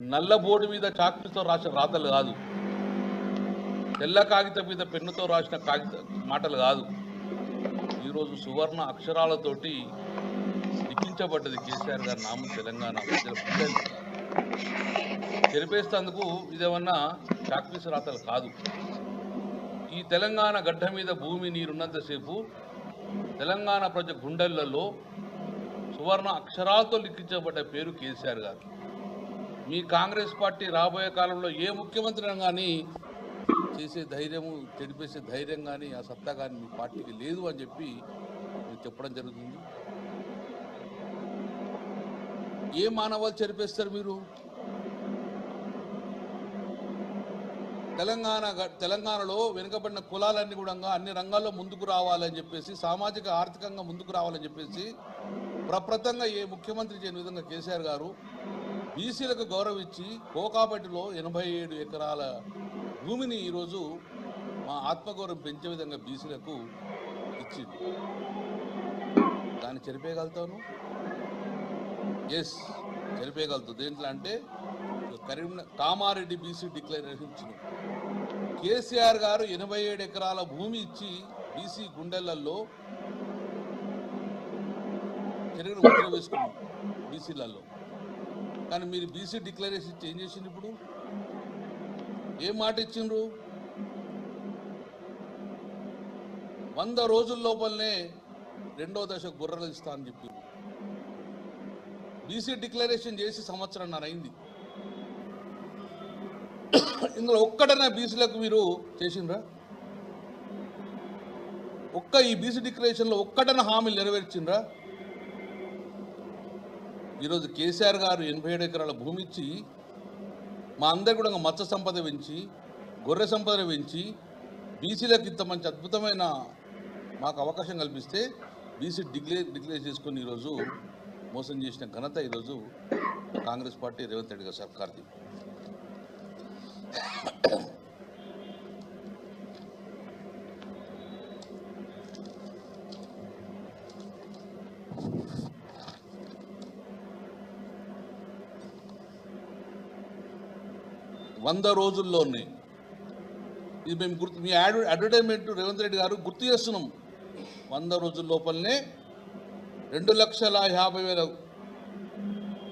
నల్ల బోర్డు మీద చాక్పీస్తో రాసిన రాతలు కాదు. తెల్ల కాగితం మీద పెన్నుతో రాసిన కాగిత మాటలు కాదు. ఈరోజు సువర్ణ అక్షరాలతోటి లిఖించబడ్డది కేసీఆర్ గారి నామం తెలంగాణ. ప్రజల ఇదేమన్నా చాక్పీస్ రాతలు కాదు. ఈ తెలంగాణ గడ్డ మీద భూమి నీరున్నంతసేపు తెలంగాణ ప్రజ గుండెలలో సువర్ణ అక్షరాలతో లిఖించబడ్డ పేరు కేసీఆర్ గారు మీ కాంగ్రెస్ పార్టీ రాబోయే కాలంలో ఏ ముఖ్యమంత్రి కానీ చేసే ధైర్యము చెడిపేసే ధైర్యం కానీ ఆ సత్తా కానీ మీ పార్టీకి లేదు అని చెప్పి చెప్పడం జరుగుతుంది. ఏ మానవాలు చెరిపేస్తారు మీరు? తెలంగాణ తెలంగాణలో వెనుకబడిన కులాలన్నీ కూడా అన్ని రంగాల్లో ముందుకు రావాలని చెప్పేసి సామాజిక ఆర్థికంగా ముందుకు రావాలని చెప్పేసి ప్రప్రతంగా ఏ ముఖ్యమంత్రి చేయని విధంగా కేసీఆర్ గారు బీసీలకు గౌరవం ఇచ్చి కోకాపేటలో ఎనభై ఏడు ఎకరాల భూమిని ఈరోజు మా ఆత్మగౌరవం పెంచే విధంగా బీసీలకు ఇచ్చింది. దాన్ని చెరిపేయగలుగుతాను? ఎస్ చెరిపేయగలుగుతావు దేంట్లో అంటే కరీంనగర్ కామారెడ్డి బీసీ డిక్లరేషన్ ఇచ్చిన కేసీఆర్ గారు ఎనభై ఏడు ఎకరాల భూమి ఇచ్చి బీసీ గుండెలలో చెరువును ఉద్యోగం వేసుకున్నాం బీసీలలో. కానీ మీరు బీసీ డిక్లరేషన్ చేంజ్ చేసింది ఇప్పుడు? ఏ మాట ఇచ్చిండ్రు? వంద రోజుల లోపలనే రెండో దశ గుర్రలు ఇస్తా అని చెప్పి బీసీ డిక్లరేషన్ చేసి సంవత్సరంన్నర అయింది. ఇందులో ఒక్కడన్నా బీసీలకు మీరు చేసిండ్రా? ఒక్క ఈ బీసీ డిక్లరేషన్లో ఒక్కడన్నా హామీలు నెరవేర్చిండ్రా? ఈరోజు కేసీఆర్ గారు ఎనభై ఏడు ఎకరాల భూమి ఇచ్చి మా అందరు కూడా మత్స్య సంపద పెంచి గొర్రె సంపద పెంచి బీసీలకు ఇంత మంచి అద్భుతమైన మాకు అవకాశం కల్పిస్తే బీసీ డిక్లేర్ డిక్లేర్ చేసుకుని ఈరోజు మోసం చేసిన ఘనత ఈరోజు కాంగ్రెస్ పార్టీ రేవంత్ రెడ్డి గారి సర్కార్ది. వంద రోజుల్లోనే ఇది మేము గుర్తు మీ యాడ్ అడ్వర్టైజ్మెంట్ రేవంత్ రెడ్డి గారు గుర్తు చేస్తున్నాం. వంద రోజుల లోపలనే రెండు లక్షల యాభై వేల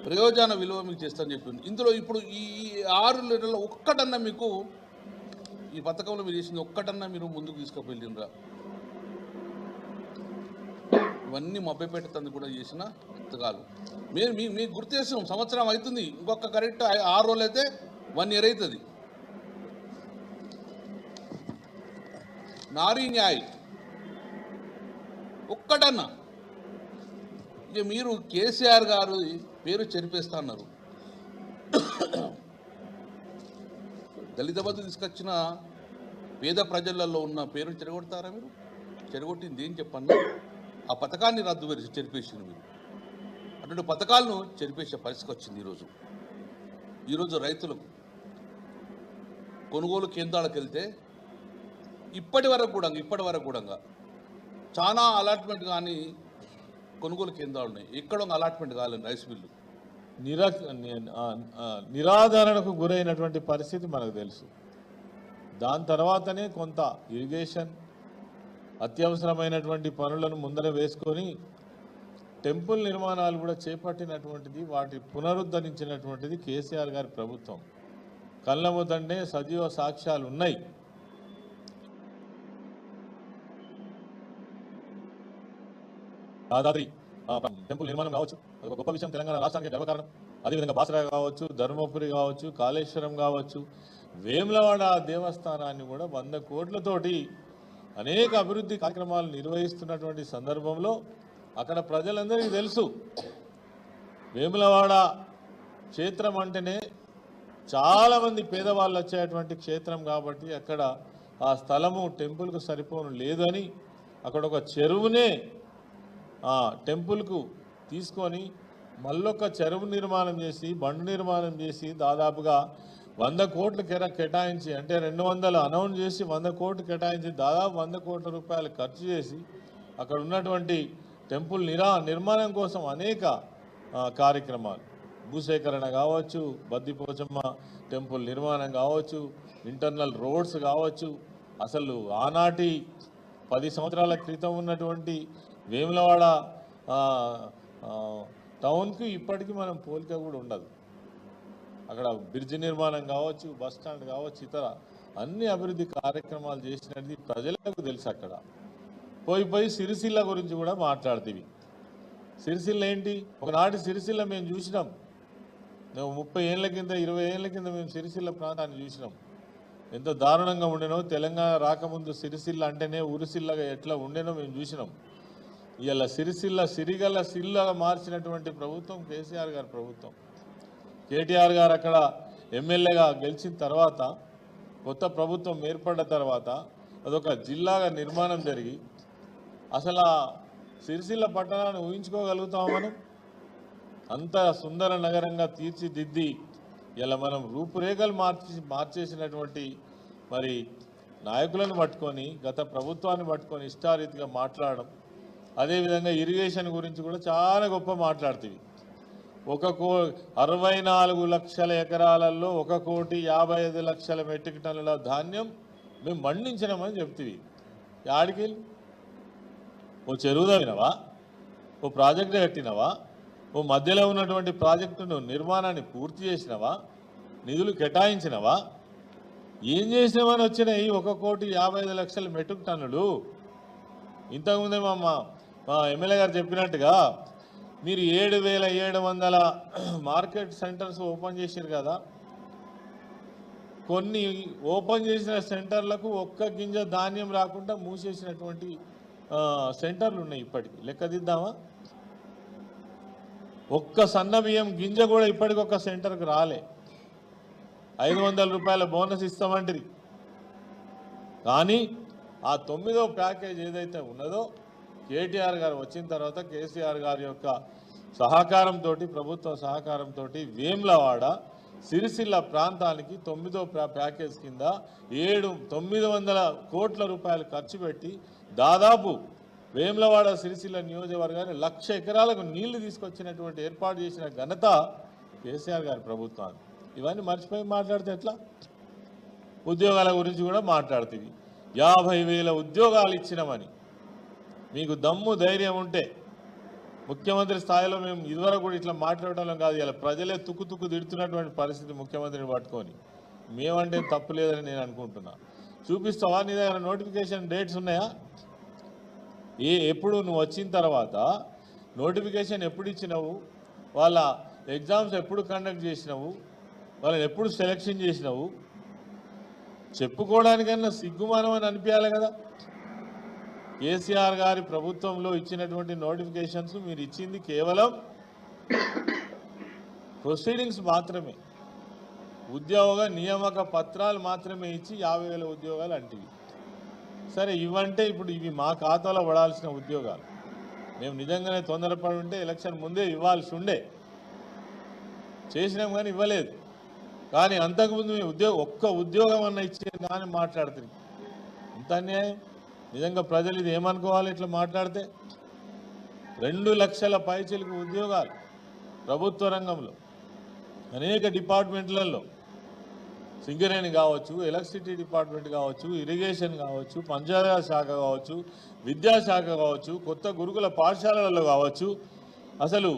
ప్రయోజన విలువ మీకు చేస్తానని చెప్పింది. ఇందులో ఇప్పుడు ఈ ఆరు నెలల్లో ఒక్కటన్నా మీకు ఈ పథకంలో మీరు చేసింది ఒక్కటన్నా మీరు ముందుకు తీసుకుపోయిండ్రా ఇవన్నీ మభ్యపెట్ట తంది కూడా చేసిన పుస్తకాలు మీరు మీ మీకు గుర్తు చేస్తున్నాం సంవత్సరం అవుతుంది. ఇంకొక కరెక్ట్ ఆరు రోజులు అయితే వన్ ఇయర్ అవుతుంది. నారీ న్యాయ్. ఒక్కటన్నా. ఇక మీరు కేసీఆర్ గారు పేరు చెరిపేస్తా అన్నారు. దళిత బంధు తీసుకొచ్చిన పేద ప్రజలలో ఉన్న పేరుని చెరగొడతారా మీరు? చెరగొట్టింది ఏం చెప్పండి? ఆ పథకాన్ని రద్దు పెరిచి చెరిపేసింది మీరు. అటువంటి పథకాలను చెరిపేసే పరిస్థితి వచ్చింది ఈరోజు. ఈరోజు రైతులకు. కొనుగోలు కేంద్రాలకు వెళ్తే ఇప్పటి వరకు కూడా ఇప్పటి వరకు కూడా చాలా అలాట్మెంట్ కానీ కొనుగోలు కేంద్రాలు ఉన్నాయి. ఎక్కడ అలాట్మెంట్ కాలేదు రైస్ మిల్లు. నిరా ని- గురైనటువంటి పరిస్థితి మనకు తెలుసు. దాని తర్వాతనే కొంత ఇరిగేషన్ అత్యవసరమైనటువంటి పనులను ముందర వేసుకొని టెంపుల్ నిర్మాణాలు కూడా చేపట్టినటువంటిది వాటి పునరుద్ధరించినటువంటిది కేసీఆర్ గారి ప్రభుత్వం. కళ్ళ దండే సజీవ సాక్ష్యాలు ఉన్నాయి దాదాద్రి టెంపుల్ నిర్మాణం కావచ్చు అది ఒక గొప్ప విషయం తెలంగాణ రాష్ట్రానికి గర్వకారణం అదేవిధంగా బాసరా కావచ్చు ధర్మపురి కావచ్చు కాళేశ్వరం కావచ్చు వేములవాడ దేవస్థానాన్ని కూడా వంద కోట్లతోటి అనేక అభివృద్ధి కార్యక్రమాలు నిర్వహిస్తున్నటువంటి సందర్భంలో అక్కడ ప్రజలందరికీ తెలుసు వేములవాడ క్షేత్రం అంటేనే చాలామంది పేదవాళ్ళు వచ్చేటువంటి క్షేత్రం కాబట్టి అక్కడ ఆ స్థలము టెంపుల్కు సరిపోను లేదని అక్కడ ఒక చెరువునే టెంపుల్కు తీసుకొని మళ్ళొక చెరువు నిర్మాణం చేసి బండు నిర్మాణం చేసి దాదాపుగా వంద కోట్లు కెర కేటాయించి అంటే రెండు వందలు అనౌన్స్ చేసి వంద కోట్లు కేటాయించి దాదాపు వంద కోట్ల రూపాయలు ఖర్చు చేసి అక్కడ ఉన్నటువంటి టెంపుల్ నిరా నిర్మాణం కోసం అనేక కార్యక్రమాలు. భూసేకరణ కావచ్చు బద్దిపోచమ్మ టెంపుల్ నిర్మాణం కావచ్చు ఇంటర్నల్ రోడ్స్ కావచ్చు. అసలు ఆనాటి పది సంవత్సరాల క్రితం ఉన్నటువంటి వేములవాడ టౌన్కి ఇప్పటికీ మనం పోలిక కూడా ఉండదు. అక్కడ బ్రిడ్జి నిర్మాణం కావచ్చు బస్ స్టాండ్ కావచ్చు ఇతర అన్ని అభివృద్ధి కార్యక్రమాలు చేసినది ప్రజలకు తెలుసు అక్కడ. పోయి పోయి సిరిసిల్ల గురించి కూడా మాట్లాడుతుంది సిరిసిల్ల ఏంటి? ఒకనాటి సిరిసిల్ల మేము చూసినాం. ముప్పై ఏళ్ళ కింద ఇరవై ఏళ్ళ కింద మేము సిరిసిల్ల ప్రాంతాన్ని చూసినాం. ఎంత దారుణంగా ఉండేనో తెలంగాణ రాకముందు సిరిసిల్ల అంటేనే ఉరిసిల్లగా ఎట్లా ఉండేనో మేము చూసినాం. ఇలా సిరిసిల్ల సిరిగల సిల్లగా మార్చినటువంటి ప్రభుత్వం కేసీఆర్ గారి ప్రభుత్వం. కేటీఆర్ గారు అక్కడ ఎమ్మెల్యేగా గెలిచిన తర్వాత కొత్త ప్రభుత్వం ఏర్పడ్డ తర్వాత అదొక జిల్లాగా నిర్మాణం జరిగి అసలు సిరిసిల్ల పట్టణాన్ని ఊహించుకోగలుగుతాం మనం? అంత సుందర నగరంగా తీర్చిదిద్ది ఇలా మనం రూపురేఖలు మార్చి మార్చేసినటువంటి మరి నాయకులను పట్టుకొని గత ప్రభుత్వాన్ని పట్టుకొని ఇష్టారీతిగా మాట్లాడడం. అదేవిధంగా ఇరిగేషన్ గురించి కూడా చాలా గొప్ప మాట్లాడుతుంది ఒక కో అరవై నాలుగు లక్షల ఎకరాలలో ఒక కోటి యాభై ఐదు లక్షల మెట్రిక్ టన్నుల ధాన్యం మేము మండించినామని చెప్తుంది యాడికి ఓ చెరువు తవ్వినవా? ఓ ప్రాజెక్టు కట్టినవా? ఓ మధ్యలో ఉన్నటువంటి ప్రాజెక్టును నిర్మాణాన్ని పూర్తి చేసినవా? నిధులు కేటాయించినవా? ఏం చేసినామని వచ్చినాయి ఒక కోటి యాభై ఐదు లక్షల మెట్రిక్ టన్నులు? ఇంతకుముందే మా మా ఎమ్మెల్యే గారు చెప్పినట్టుగా మీరు ఏడు వేల ఏడు వందల మార్కెట్ సెంటర్స్ ఓపెన్ చేశారు కదా. కొన్ని ఓపెన్ చేసిన సెంటర్లకు ఒక్క గింజ ధాన్యం రాకుండా మూసేసినటువంటి సెంటర్లు ఉన్నాయి ఇప్పటికి. లెక్కదిద్దామా ఒక్క సన్న బియ్యం గింజ కూడా ఇప్పటికి ఒక్క సెంటర్కి రాలే. ఐదు వందల రూపాయల బోనస్ ఇస్తామంటారు. కానీ ఆ తొమ్మిదో ప్యాకేజ్ ఏదైతే ఉన్నదో కేటీఆర్ గారు వచ్చిన తర్వాత కేసీఆర్ గారి యొక్క సహకారంతో ప్రభుత్వ సహకారంతో వేమ్లవాడ సిరిసిల్ల ప్రాంతానికి తొమ్మిదో ప్యా- ప్యాకేజ్ కింద ఏడు తొమ్మిది వందల కోట్ల రూపాయలు ఖర్చు పెట్టి దాదాపు వేములవాడ సిరిసిల్ల నియోజకవర్గాన్ని లక్ష ఎకరాలకు నీళ్ళు తీసుకొచ్చినటువంటి ఏర్పాటు చేసిన ఘనత కేసీఆర్ గారి ప్రభుత్వాన్ని ఇవన్నీ మర్చిపోయి మాట్లాడితే ఎట్లా? ఉద్యోగాల గురించి కూడా మాట్లాడుతుంది. యాభై వేల ఉద్యోగాలు ఇచ్చినామని. మీకు దమ్ము ధైర్యం ఉంటే ముఖ్యమంత్రి స్థాయిలో మేము ఇదివరకు కూడా ఇట్లా మాట్లాడటం కాదు. ఇలా ప్రజలే తుక్కు తుక్కు తిడుతున్నటువంటి పరిస్థితి ముఖ్యమంత్రిని పట్టుకొని. మేమంటే తప్పు లేదని నేను అనుకుంటున్నా. చూపిస్తావా? నీ దగ్గర నోటిఫికేషన్ డేట్స్ ఉన్నాయా? ఏ ఎప్పుడు నువ్వు వచ్చిన తర్వాత నోటిఫికేషన్ ఎప్పుడు ఇచ్చినావు? వాళ్ళ ఎగ్జామ్స్ ఎప్పుడు కండక్ట్ చేసినావు? వాళ్ళని ఎప్పుడు సెలెక్షన్ చేసినావు? చెప్పుకోవడానికన్నా సిగ్గుమానం అని అనిపించాలి కదా. కేసీఆర్ గారి ప్రభుత్వంలో ఇచ్చినటువంటి నోటిఫికేషన్స్ మీరు ఇచ్చింది కేవలం ప్రొసీడింగ్స్ మాత్రమే. ఉద్యోగ నియామక పత్రాలు మాత్రమే ఇచ్చి యాభై వేల ఉద్యోగాలు అంటివి. సరే ఇవంటే ఇప్పుడు ఇవి మా ఖాతాలో పడాల్సిన ఉద్యోగాలు. మేము నిజంగానే తొందరపడి ఉంటే ఎలక్షన్ ముందే ఇవ్వాల్సి ఉండే. చేసినాం కానీ ఇవ్వలేదు. కానీ అంతకుముందు మీ ఉద్యోగం ఒక్క ఉద్యోగం అన్న ఇచ్చే కానీ మాట్లాడుతుంది ఇంత అన్యాయం? నిజంగా ప్రజలు ఇది ఏమనుకోవాలి ఇట్లా మాట్లాడితే? రెండు లక్షల పైచలకు ఉద్యోగాలు ప్రభుత్వ రంగంలో అనేక డిపార్ట్మెంట్లలో సింగరేణి కావచ్చు ఎలక్ట్రిసిటీ డిపార్ట్మెంట్ కావచ్చు ఇరిగేషన్ కావచ్చు పంచాయతీ శాఖ కావచ్చు విద్యాశాఖ కావచ్చు కొత్త గురుకుల పాఠశాలలలో కావచ్చు. అసలు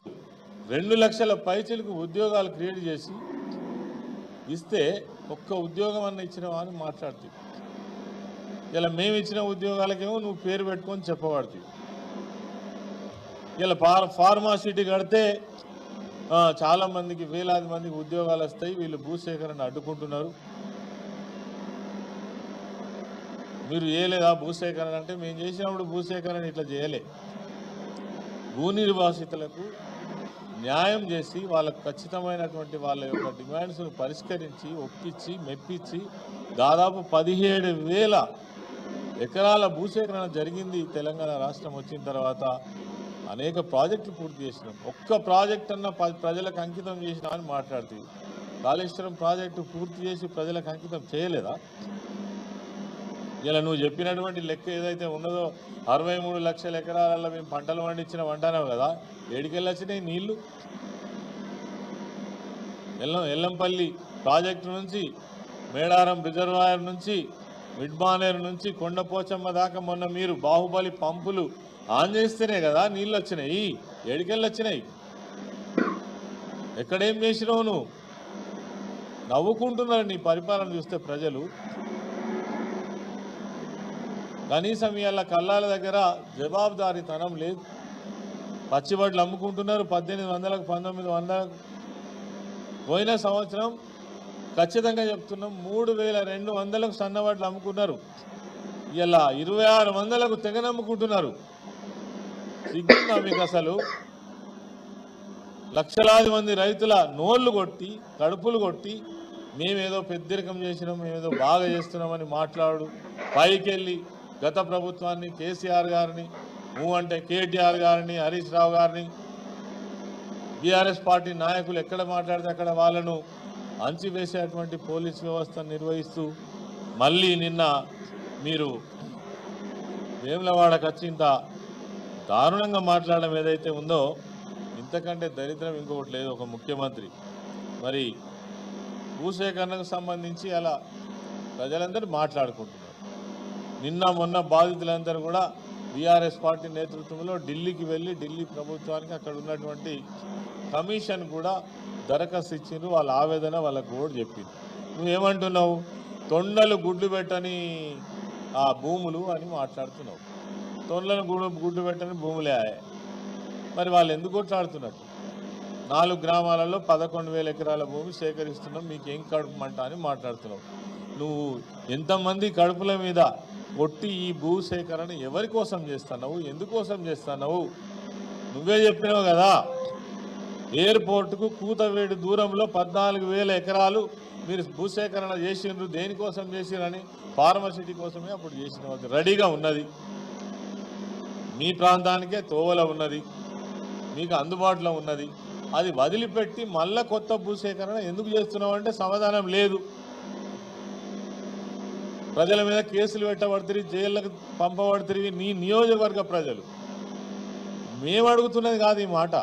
రెండు లక్షల పైచలకు ఉద్యోగాలు క్రియేట్ చేసి ఇస్తే ఒక్క ఉద్యోగం అన్న ఇచ్చిన అని మాట్లాడుతుంది ఇలా మేము ఇచ్చిన ఉద్యోగాలకేమో నువ్వు పేరు పెట్టుకొని చెప్పబడుతుంది ఇలా ఫార్ ఫార్మాసిటీ కడితే చాలా మందికి వేలాది మందికి ఉద్యోగాలు వస్తాయి. వీళ్ళు భూసేకరణ అడ్డుకుంటున్నారు. మీరు చేయలేదా భూసేకరణ? అంటే మేము చేసినప్పుడు భూసేకరణ ఇట్లా చేయలే. భూ నిర్వాసితులకు న్యాయం చేసి వాళ్ళకు ఖచ్చితమైనటువంటి వాళ్ళ యొక్క డిమాండ్స్ను పరిష్కరించి ఒప్పించి మెప్పించి దాదాపు పదిహేడు వేల ఎకరాల భూసేకరణ జరిగింది తెలంగాణ రాష్ట్రం వచ్చిన తర్వాత. అనేక ప్రాజెక్టులు పూర్తి చేసినాం. ఒక్క ప్రాజెక్ట్ అన్న ప- ప్రజలకు అంకితం చేసినా అని మాట్లాడుతుంది కాళేశ్వరం ప్రాజెక్టు పూర్తి చేసి ప్రజలకు అంకితం చేయలేదా? ఇలా నువ్వు చెప్పినటువంటి లెక్క ఏదైతే ఉన్నదో అరవై మూడు లక్షల ఎకరాలలో మేము పంటలు పండించిన వంటనం కదా ఏడికెళ్ళి వచ్చినాయి నీళ్ళు? ఎల్లం ఎల్లంపల్లి ప్రాజెక్టు నుంచి మేడారం రిజర్వాయర్ నుంచి మిడ్మానేరు నుంచి కొండపోచమ్మ దాకా మొన్న మీరు బాహుబలి పంపులు ఆన్ చేస్తేనే కదా నీళ్ళు వచ్చినాయి ఏడికెళ్ళి వచ్చినాయి ఎక్కడేం చేసినావు నువ్వు? నవ్వుకుంటున్నారు నీ పరిపాలన చూస్తే ప్రజలు. కనీసం ఇవాళ కళ్ళాల దగ్గర జవాబుదారీతనం లేదు. పచ్చిబడ్లు అమ్ముకుంటున్నారు పద్దెనిమిది వందలకు పంతొమ్మిది వందలకు. పోయిన సంవత్సరం ఖచ్చితంగా చెప్తున్నాం మూడు వేల రెండు వందలకు సన్నవడ్లు అమ్ముకున్నారు. ఇలా ఇరవై ఆరు వందలకు తెగనమ్ముకుంటున్నారు సిగ్గుందా మీకు అసలు? లక్షలాది మంది రైతుల నోళ్ళు కొట్టి కడుపులు కొట్టి మేమేదో పెద్దరికం చేసినాం మేమేదో బాగా చేస్తున్నామని మాట్లాడు పైకెళ్ళి గత ప్రభుత్వాన్ని కేసీఆర్ గారిని నువ్వు అంటే కేటీఆర్ గారిని హరీష్ రావు గారిని బీఆర్ఎస్ పార్టీ నాయకులు ఎక్కడ మాట్లాడితే అక్కడ వాళ్ళను అంచివేసేటువంటి పోలీస్ వ్యవస్థను నిర్వహిస్తూ మళ్ళీ నిన్న మీరు వేములవాడకు వచ్చి ఇంత దారుణంగా మాట్లాడడం ఏదైతే ఉందో ఇంతకంటే దరిద్రం ఇంకొకటి లేదు. ఒక ముఖ్యమంత్రి మరి భూసేకరణకు సంబంధించి అలా ప్రజలందరూ మాట్లాడుకుంటున్నారు. నిన్న మొన్న బాధితులందరూ కూడా బీఆర్ఎస్ పార్టీ నేతృత్వంలో ఢిల్లీకి వెళ్ళి ఢిల్లీ ప్రభుత్వానికి అక్కడ ఉన్నటువంటి కమిషన్ కూడా దరఖాస్తు ఇచ్చిండ్రు వాళ్ళ ఆవేదన వాళ్ళకు కూడా చెప్పింది నువ్వేమంటున్నావు? తొండలు గుడ్లు పెట్టని ఆ భూములు అని మాట్లాడుతున్నావు. తొండలను గుడ్లు గుడ్డు పెట్టని భూములే మరి వాళ్ళు ఎందుకు కొట్లాడుతున్నట్టు నాలుగు గ్రామాలలో పదకొండు వేల ఎకరాల భూమి సేకరిస్తున్నాం మీకేం ఏం కడుపుమంట అని మాట్లాడుతున్నావు. నువ్వు ఎంతమంది కడుపుల మీద కొట్టి ఈ భూ సేకరణ ఎవరి కోసం చేస్తున్నావు? ఎందుకోసం చేస్తున్నావు? నువ్వే చెప్పినావు కదా. ఎయిర్పోర్టుకు కూతవేడి దూరంలో పద్నాలుగు వేల ఎకరాలు మీరు భూసేకరణ చేసిండ్రు దేనికోసం చేసిరని ఫార్మసిటీ కోసమే అప్పుడు చేసిన రెడీగా ఉన్నది. మీ ప్రాంతానికే తోవల ఉన్నది. మీకు అందుబాటులో ఉన్నది. అది వదిలిపెట్టి మళ్ళా కొత్త భూసేకరణ ఎందుకు చేస్తున్నామంటే సమాధానం లేదు. ప్రజల మీద కేసులు పెట్టబడుతుంది జైళ్ళకు పంపబడుతుంది నీ నియోజకవర్గ ప్రజలు. మేము అడుగుతున్నది కాదు ఈ మాట.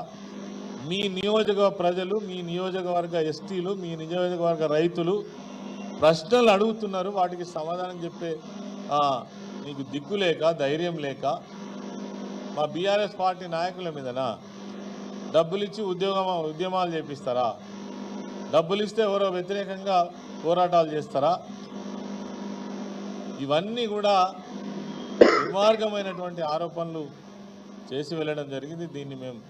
మీ నియోజక ప్రజలు మీ నియోజకవర్గ ఎస్టీలు మీ నియోజకవర్గ రైతులు ప్రశ్నలు అడుగుతున్నారు వాటికి సమాధానం చెప్పే నీకు దిక్కు లేక ధైర్యం లేక మా బీఆర్ఎస్ పార్టీ నాయకుల మీదనా? డబ్బులు ఇచ్చి ఉద్యోగం ఉద్యమాలు చేపిస్తారా? డబ్బులు ఇస్తే ఎవరో వ్యతిరేకంగా పోరాటాలు చేస్తారా? ఇవన్నీ కూడా దుర్మార్గమైనటువంటి ఆరోపణలు చేసి వెళ్ళడం జరిగింది. దీన్ని మేము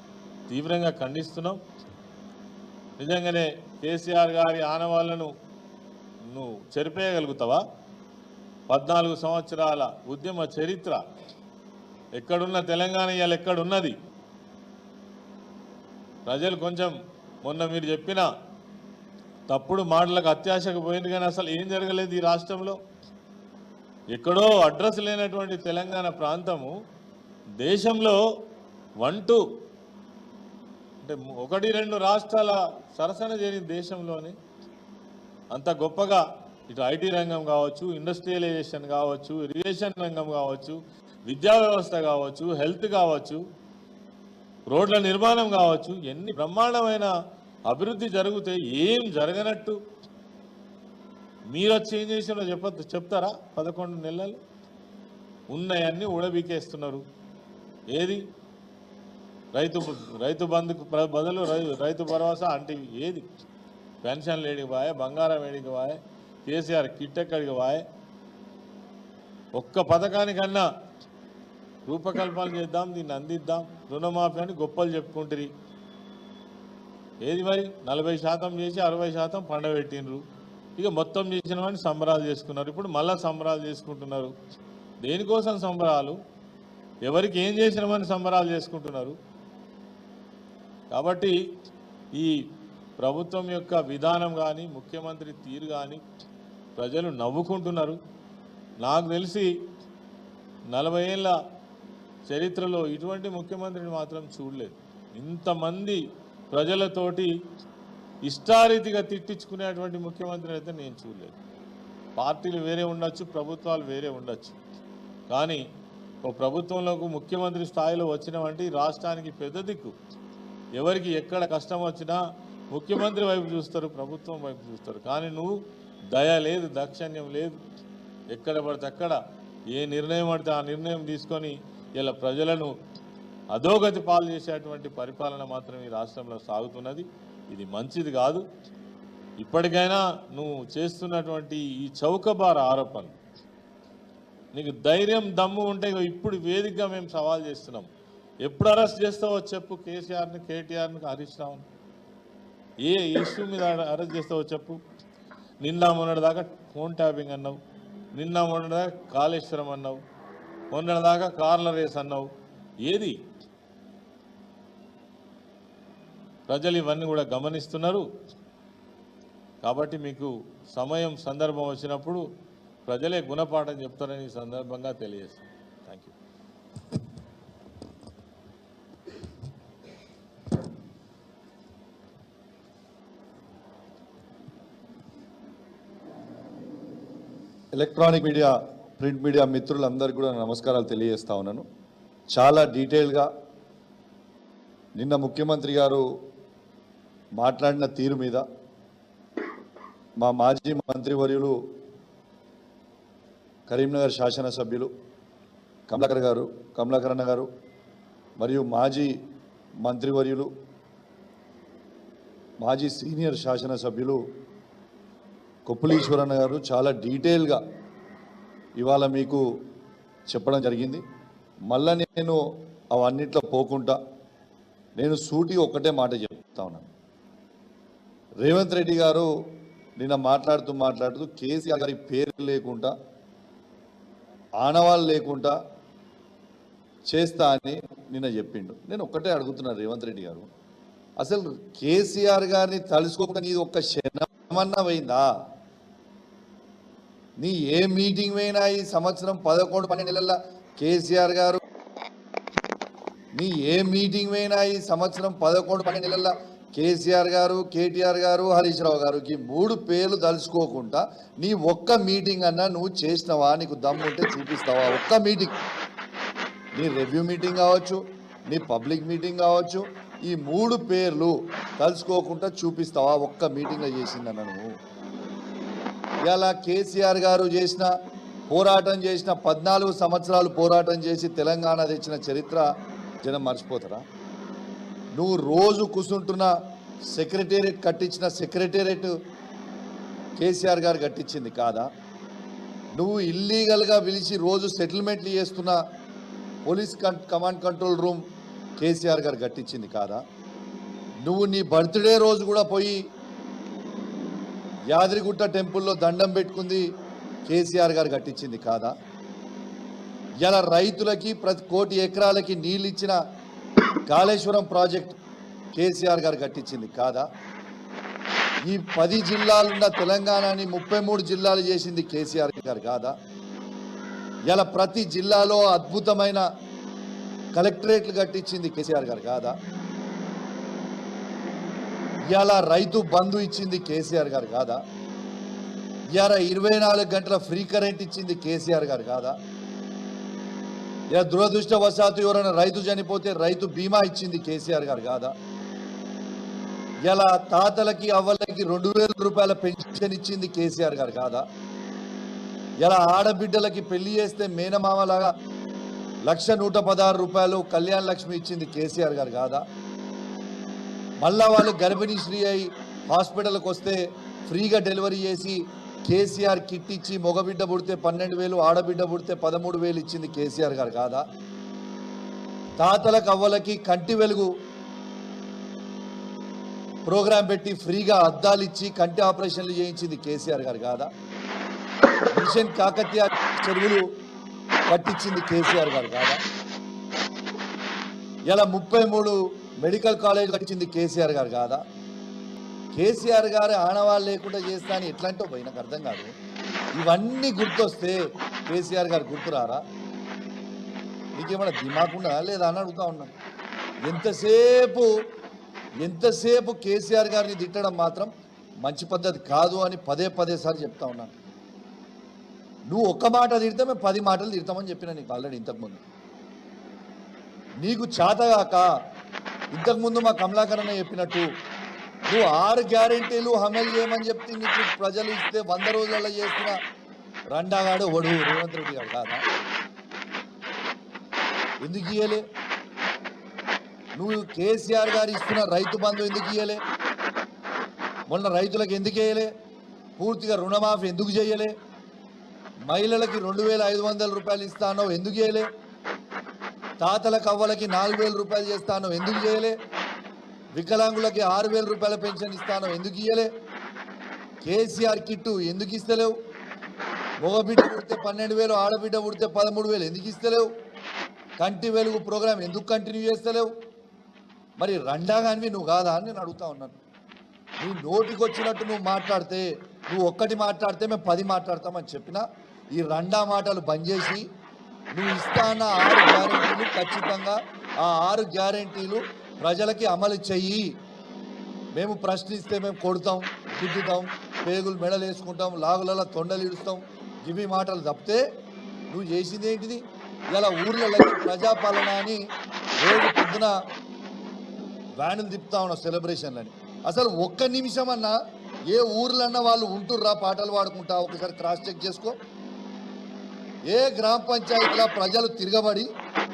తీవ్రంగా ఖండిస్తున్నాం. నిజంగానే కేసీఆర్ గారి ఆనవాళ్ళను నువ్వు చెరిపేయగలుగుతావా? పద్నాలుగు సంవత్సరాల ఉద్యమ చరిత్ర ఎక్కడున్న తెలంగాణ ఇవాళ ఎక్కడున్నది? ప్రజలు కొంచెం మొన్న మీరు చెప్పిన తప్పుడు మాటలకు అత్యాశకు పోయింది కానీ అసలు ఏం జరగలేదు ఈ రాష్ట్రంలో. ఎక్కడో అడ్రస్ లేనటువంటి తెలంగాణ ప్రాంతము దేశంలో వన్ టూ అంటే ఒకటి రెండు రాష్ట్రాల సరసన చేరిన దేశంలోని అంత గొప్పగా ఇటు ఐటీ రంగం కావచ్చు ఇండస్ట్రియలైజేషన్ కావచ్చు ఇరిగేషన్ రంగం కావచ్చు విద్యా వ్యవస్థ కావచ్చు హెల్త్ కావచ్చు రోడ్ల నిర్మాణం కావచ్చు ఎన్ని బ్రహ్మాండమైన అభివృద్ధి జరిగితే ఏం జరగనట్టు. మీరు వచ్చి ఏం చేసినో చెప్ప చెప్తారా? పదకొండు నెలలు. ఉన్నాయన్నీ ఉడబీకేస్తున్నారు ఏది? రైతు రైతు బంధుకు బదులు రైతు భరోసా అంటే ఏది? పెన్షన్ ఏడికి పోయే బంగారం ఏడికి వాయే కేసీఆర్ కిట్ ఎక్కడికి వాయే? ఒక్క పథకానికన్నా రూపకల్పన చేద్దాం దీన్ని అందిద్దాం రుణమాఫీ అని గొప్పలు చెప్పుకుంటుంది ఏది మరి? నలభై శాతం చేసి అరవై శాతం పండబెట్టినరు ఇక మొత్తం చేసిన వాడిని సంబరాలు చేసుకున్నారు. ఇప్పుడు మళ్ళా సంబరాలు చేసుకుంటున్నారు. దేనికోసం సంబరాలు? ఎవరికి ఏం చేసినామని సంబరాలు చేసుకుంటున్నారు? కాబట్టి ఈ ప్రభుత్వం యొక్క విధానం కానీ ముఖ్యమంత్రి తీరు కానీ ప్రజలు నవ్వుకుంటున్నారు. నాకు తెలిసి నలభై ఏళ్ళ చరిత్రలో ఇటువంటి ముఖ్యమంత్రిని మాత్రం చూడలేదు. ఇంతమంది ప్రజలతోటి ఇష్టారీతిగా తిట్టించుకునేటువంటి ముఖ్యమంత్రి అయితే నేను చూడలేదు. పార్టీలు వేరే ఉండొచ్చు ప్రభుత్వాలు వేరే ఉండొచ్చు. కానీ ఓ ప్రభుత్వంలోకి ముఖ్యమంత్రి స్థాయిలో వచ్చినవంటి రాష్ట్రానికి పెద్ద దిక్కు. ఎవరికి ఎక్కడ కష్టం వచ్చినా ముఖ్యమంత్రి వైపు చూస్తారు ప్రభుత్వం వైపు చూస్తారు. కానీ నువ్వు దయ లేదు దాక్షణ్యం లేదు. ఎక్కడ పడితే అక్కడ ఏ నిర్ణయం పడితే ఆ నిర్ణయం తీసుకొని ఇలా ప్రజలను అధోగతి పాలు చేసేటువంటి పరిపాలన మాత్రం ఈ రాష్ట్రంలో సాగుతున్నది. ఇది మంచిది కాదు. ఇప్పటికైనా నువ్వు చేస్తున్నటువంటి ఈ చౌకబార ఆరోపణలు నీకు ధైర్యం దమ్ము ఉంటే ఇప్పుడు వేదికగా మేము సవాల్ చేస్తున్నాం. ఎప్పుడు అరెస్ట్ చేస్తావో చెప్పు కేసీఆర్ని కేటీఆర్ని హరీష్ రావుని. ఏ ఇష్యూ మీద అరెస్ట్ చేస్తావో చెప్పు. నిన్న మొన్నటిదాకా ఫోన్ ట్యాపింగ్ అన్నావు. నిన్న మొన్నటిదాకా కాళేశ్వరం అన్నావు. మొన్నటిదాకా కార్ల రేస్ అన్నావు. ఏది? ప్రజలు ఇవన్నీ కూడా గమనిస్తున్నారు. కాబట్టి మీకు సమయం సందర్భం వచ్చినప్పుడు ప్రజలే గుణపాఠం చెప్తారని ఈ సందర్భంగా తెలియజేస్తాను thank you electronic media print media మిత్రులందరికీ కూడా నమస్కారాలు తెలియజేస్తా ఉన్నాను. చాలా డీటెయిల్గా నిన్న ముఖ్యమంత్రి గారు మాట్లాడిన తీరు మీద మా మాజీ మంత్రివర్యులు కరీంనగర్ శాసనసభ్యులు కమలాకర్ గారు కమలాకరణ గారు మరియు మాజీ మంత్రివర్యులు మాజీ సీనియర్ శాసనసభ్యులు కొప్పులీశ్వరన్న గారు చాలా డీటెయిల్గా ఇవాళ మీకు చెప్పడం జరిగింది. మళ్ళా నేను అవన్నిట్లో పోకుండా నేను సూటి ఒక్కటే మాట చెప్తా ఉన్నాను. రేవంత్ రెడ్డి గారు నిన్న మాట్లాడుతూ మాట్లాడుతూ కేసీఆర్ గారి పేరు లేకుండా ఆనవాళ్ళు లేకుండా చేస్తా అని నిన్న చెప్పిండు. నేను ఒక్కటే అడుగుతున్నాను రేవంత్ రెడ్డి గారు. అసలు కేసీఆర్ గారిని తలుసుకోకుండా నీది ఒక్క క్షణమన్నా పోయిందా? నీ ఏ మీటింగ్ అయినా ఈ సంవత్సరం పదకొండు పన్నెండు నెలల కేసీఆర్ గారు. నీ ఏ మీటింగ్ అయినా ఈ సంవత్సరం పదకొండు పన్నెండు నెలల కేసీఆర్ గారు కేటీఆర్ గారు హరీష్ రావు గారుకి మూడు పేర్లు తలుచుకోకుండా నీ ఒక్క మీటింగ్ అన్నా నువ్వు చేసినవా? నీకు దమ్ముంటే చూపిస్తావా? ఒక్క మీటింగ్ నీ రివ్యూ మీటింగ్ కావచ్చు నీ పబ్లిక్ మీటింగ్ కావచ్చు ఈ మూడు పేర్లు తలుచుకోకుండా చూపిస్తావా? ఒక్క మీటింగ్లో చేసిందన్న నువ్వు. ఇలా కేసీఆర్ గారు చేసిన పోరాటం చేసిన పద్నాలుగు సంవత్సరాలు పోరాటం చేసి తెలంగాణ తెచ్చిన చరిత్ర జనం మర్చిపోతారా? నువ్వు రోజు కూర్చుంటున్న సెక్రటేరియట్ కట్టించిన సెక్రటేరియట్ కేసీఆర్ గారు కట్టించింది కాదా? నువ్వు ఇల్లీగల్గా పిలిచి రోజు సెటిల్మెంట్లు చేస్తున్న police command control room KCR garu కట్టించింది కాదా? నువ్వు నీ బర్త్డే రోజు కూడా పోయి యాదగిరిగుట్ట టెంపుల్లో దండం పెట్టుకుంది కేసీఆర్ గారు కట్టించింది కాదా? ఇలా రైతులకి ప్రతి కోటి ఎకరాలకి నీళ్ళు ఇచ్చిన కాళేశ్వరం ప్రాజెక్ట్ కేసీఆర్ గారు కట్టించింది కాదా? ఈ పది జిల్లాలున్న తెలంగాణని ముప్పై మూడు జిల్లాలు చేసింది కేసీఆర్ గారు కాదా? ఇలా ప్రతి జిల్లాలో అద్భుతమైన కలెక్టరేట్లు కట్టించింది కేసీఆర్ గారు కాదా? ఇవాళ రైతు బంధు ఇచ్చింది కేసీఆర్ గారు కాదా? ఇవాళ ఇరవై నాలుగు గంటల ఫ్రీ కరెంట్ ఇచ్చింది కేసీఆర్ గారు కాదా? ఇలా దురదృష్టవశాత్తు ఎవరైనా రైతు చనిపోతే రైతు బీమా ఇచ్చింది కేసీఆర్ గారు కాదా? ఇలా తాతలకి అవ్వలకి రెండు వేల రూపాయల పెన్షన్ ఇచ్చింది కేసీఆర్ గారు కాదా? ఇలా ఆడబిడ్డలకి పెళ్ళి చేస్తే మేనమామలాగా లక్ష నూట పదహారు రూపాయలు కళ్యాణ లక్ష్మి ఇచ్చింది కేసీఆర్ గారు కాదా? మళ్ళా వాళ్ళు గర్భిణీ స్త్రీ అయి హాస్పిటల్కి వస్తే ఫ్రీగా డెలివరీ చేసి కేసీఆర్ కిట్ ఇచ్చి మగబిడ్డ పుడితే పన్నెండు వేలు ఆడబిడ్డ పుడితే పదమూడు వేలు ఇచ్చింది కేసీఆర్ గారు కాదా? తాతలకు అవ్వలకి కంటి వెలుగు. ప్రోగ్రాం పెట్టి ఫ్రీగా అద్దాలు ఇచ్చి కంటి ఆపరేషన్లు చేయించింది కేసీఆర్ గారు కాదా? మిషన్ కాకతీయ చెరువులు కట్టించింది కేసీఆర్ గారు కాదా? ఇలా ముప్పై మూడు మెడికల్ కాలేజ్ కట్టించింది కేసీఆర్ గారు కాదా? కేసీఆర్ గారు ఆనవాళ్ళు లేకుండా చేస్తా అని ఎట్లాంటో పోయి నాకు అర్థం కాదు. ఇవన్నీ గుర్తొస్తే కేసీఆర్ గారు గుర్తురారా నీకేమైనా దిమాకుండా లేదా అని అడుగుతా ఉన్నాను ఎంతసేపు ఎంతసేపు కేసీఆర్ గారిని తిట్టడం మాత్రం మంచి పద్ధతి కాదు అని పదే పదే సార్లు చెప్తా ఉన్నాను నువ్వు ఒక్క మాట తిడితే మేము పది మాటలు తిడతామని చెప్పిన నీకు ఆల్రెడీ ఇంతకుముందు. నీకు చేతగాక ఇంతకుముందు మా కమలాకరణ చెప్పినట్టు నువ్వు ఆరు గ్యారెంటీలు అమలు చేయమని చెప్తే నీకు ప్రజలు ఇస్తే వంద రోజుల్లో చేస్తున్న రండాగాడు ఒడు రేవంత్ రెడ్డి గారు కాదా? ఎందుకు ఇయ్యలే? నువ్వు కేసీఆర్ గారు ఇస్తున్న రైతు బంధు ఎందుకు ఇయ్యలే? మొన్న రైతులకు ఎందుకు వేయలే పూర్తిగా రుణమాఫీ ఎందుకు చేయలే? మహిళలకి రెండు వేల ఐదు వందల రూపాయలు ఇస్తానో ఎందుకు చేయలే తాతల కవ్వలకి నాలుగు వేల రూపాయలు చేస్తాను ఎందుకు చేయలే? వికలాంగులకి ఆరు వేల రూపాయల పెన్షన్ ఇస్తానో ఎందుకు ఇయ్యలే? కేసీఆర్ కిట్టు ఎందుకు ఇస్తలేవు? మగబిడ్డ పుడితే పన్నెండు వేలు ఆడబిడ్డ పుడితే పదమూడు వేలు ఎందుకు ఇస్తలేవు? కంటి వెలుగు ప్రోగ్రాం ఎందుకు కంటిన్యూ చేస్తలేవు? మరి రండాగానివి నువ్వు కాదా అని నేను అడుగుతా ఉన్నాను. నీ నోటికి వచ్చినట్టు నువ్వు మాట్లాడితే నువ్వు ఒక్కటి మాట్లాడితే మేము పది మాట్లాడతామని చెప్పిన ఈ రండా మాటలు బంద్ చేసి నువ్వు ఇస్తా అన్న ఆరు గ్యారెంటీలు ఖచ్చితంగా ఆ ఆరు గ్యారెంటీలు ప్రజలకి అమలు చెయ్యి. మేము ప్రశ్నిస్తే మేము కొడతాం గుద్దుతాం పేగులు మెడలు వేసుకుంటాం లాగులలో తొండలు ఇడుస్తాం ఇవి మాటలు తప్పితే నువ్వు చేసింది ఏంటిది? ఇలా ఊర్లలో ప్రజాపాలన అని రోజు పొద్దున వ్యానులు తిప్పుతా ఉన్నావు సెలబ్రేషన్లని. అసలు ఒక్క నిమిషం అన్నా ఏ ఊర్లన్నా వాళ్ళు ఉంటుర్రా పాటలు పాడుకుంటా? ఒకసారి క్రాస్ చెక్ చేసుకో. ఏ గ్రామ పంచాయతీలో ప్రజలు తిరగబడి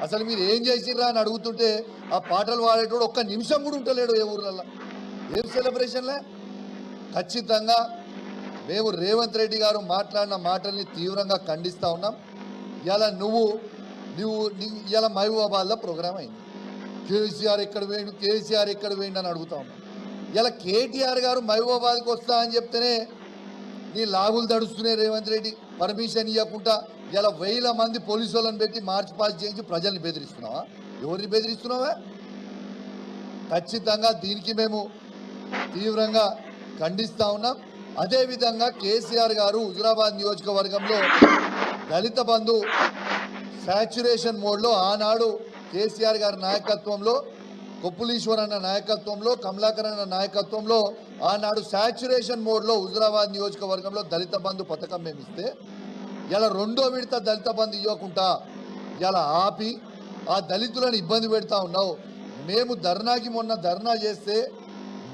అసలు మీరు ఏం చేసిర్రా అని అడుగుతుంటే ఆ పాటలు పాడేటోడు ఒక్క నిమిషం కూడా ఉంటలేడు ఏ ఊర్లలో ఏం సెలబ్రేషన్లే ఖచ్చితంగా మేము రేవంత్ రెడ్డి గారు మాట్లాడిన మాటల్ని తీవ్రంగా ఖండిస్తూ ఉన్నాం. ఇలా నువ్వు నువ్వు ఇలా మహబూబాబాద్లో ప్రోగ్రామ్ అయింది. కేసీఆర్ ఎక్కడ వేయండు కేసీఆర్ ఎక్కడ వేయండి అని అడుగుతా ఉన్నాం. ఇలా కేటీఆర్ గారు మహబూబాబాద్కి వస్తా అని చెప్తేనే నీ లాగులు దడుస్తున్నాయి రేవంత్ రెడ్డి. పర్మిషన్ ఇవ్వకుండా ఇలా వేల మంది పోలీసు వాళ్ళని పెట్టి మార్చి పాస్ చేయించి ప్రజల్ని బెదిరిస్తున్నావా? ఎవరిని బెదిరిస్తున్నావా? ఖచ్చితంగా దీనికి మేము తీవ్రంగా ఖండిస్తూ ఉన్నాం. అదేవిధంగా కేసీఆర్ గారు హుజురాబాద్ నియోజకవర్గంలో దళిత బంధు శాచ్యురేషన్ మోడ్లో ఆనాడు కేసీఆర్ గారి నాయకత్వంలో కొప్పులీశ్వర్ అన్న నాయకత్వంలో కమలాకర్ అన్న నాయకత్వంలో ఆనాడు శాచ్యురేషన్ మోడ్లో హుజురాబాద్ నియోజకవర్గంలో దళిత బంధు పథకం మేము ఇస్తే ఇలా రెండో విడత దళిత బంధు ఇవ్వకుండా ఇలా ఆపి ఆ దళితులను ఇబ్బంది పెడతా ఉన్నావు. మేము ధర్నాకి మొన్న ధర్నా చేస్తే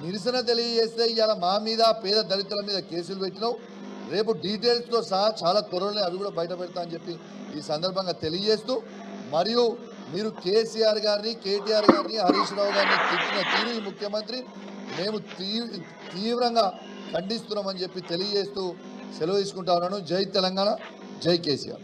నిరసన తెలియజేస్తే ఇలా మా మీద పేద దళితుల మీద కేసులు పెట్టినావు. రేపు డీటెయిల్స్తో సహా చాలా త్వరలోనే అవి కూడా బయట పెడతా అని చెప్పి ఈ సందర్భంగా తెలియజేస్తూ మరియు మీరు కేసీఆర్ గారిని కేటీఆర్ గారిని హరీష్ రావు గారిని తిట్టిన తీరు ఈ ముఖ్యమంత్రి. మేము తీవ్రంగా ఖండిస్తున్నామని చెప్పి తెలియజేస్తూ సెలవు తీసుకుంటా ఉన్నాను. జై తెలంగాణ. జై కేసీఆర్